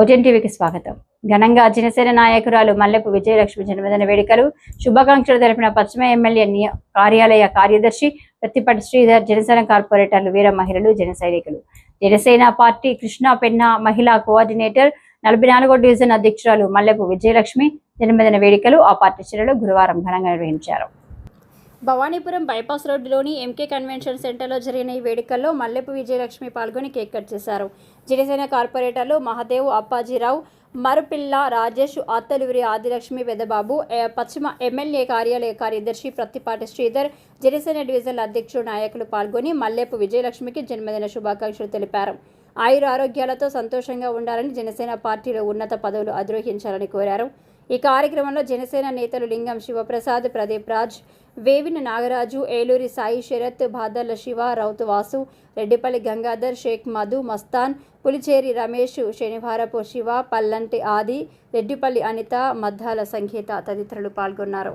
Ozone టీవీకి స్వాగతం. ఘనంగా జనసేన నాయకురాలు మల్లెపు విజయలక్ష్మి జన్మదిన వేడుకలు శుభాకాంక్షలు తెలిపిన పశ్చిమ ఎమ్మెల్యే నియ- కార్యాలయ కార్యదర్శి ప్రతిపటి శ్రీధర్ జనసేన కార్పొరేటర్లు వీర మహిళలు జన సైనికులు. జనసేన పార్టీ కృష్ణా పెన్నా మహిళా కోఆర్డినేటర్ నలభై నాలుగో డివిజన్ అధ్యక్షురాలు మల్లెపు విజయలక్ష్మి జన్మదిన వేడుకలు ఆ పార్టీ చర్యలు గురువారం ఘనంగా నిర్వహించారు. భవానీపురం బైపాస్ రోడ్డులోని ఎంకే కన్వెన్షన్ సెంటర్లో జరిగిన ఈ వేడుకల్లో మల్లెపు విజయలక్ష్మి పాల్గొని కేక్ కట్ చేశారు. జనసేన కార్పొరేటర్లు మహదేవ్ అప్పాజీరావు మరుపిల్ల రాజేష్ అత్తలూరి ఆదిలక్ష్మి వెదబాబు పశ్చిమ ఎమ్మెల్యే కార్యాలయ కార్యదర్శి ప్రత్తిపాటి శ్రీధర్ జనసేన డివిజన్ అధ్యక్షుడు నాయకులు పాల్గొని మల్లెపు విజయలక్ష్మికి జన్మదిన శుభాకాంక్షలు తెలిపారు. ఆయుర ఆరోగ్యాలతో సంతోషంగా ఉండాలని జనసేన పార్టీలో ఉన్నత పదవులు అధిరోహించాలని కోరారు. ఈ కార్యక్రమంలో జనసేన నేతలు లింగం శివప్రసాద్ ప్రదీప్ రాజ్ వేవిన నాగరాజు ఏలూరి సాయి శరత్ భాదర్ల శివ రౌతు వాసు రెడ్డిపల్లి గంగాధర్ షేక్ మధు మస్తాన్ పులిచేరి రమేష్ శనివారపు శివ పల్లంటి ఆది రెడ్డిపల్లి అనిత మద్దాల సంగీత తదితరులు పాల్గొన్నారు.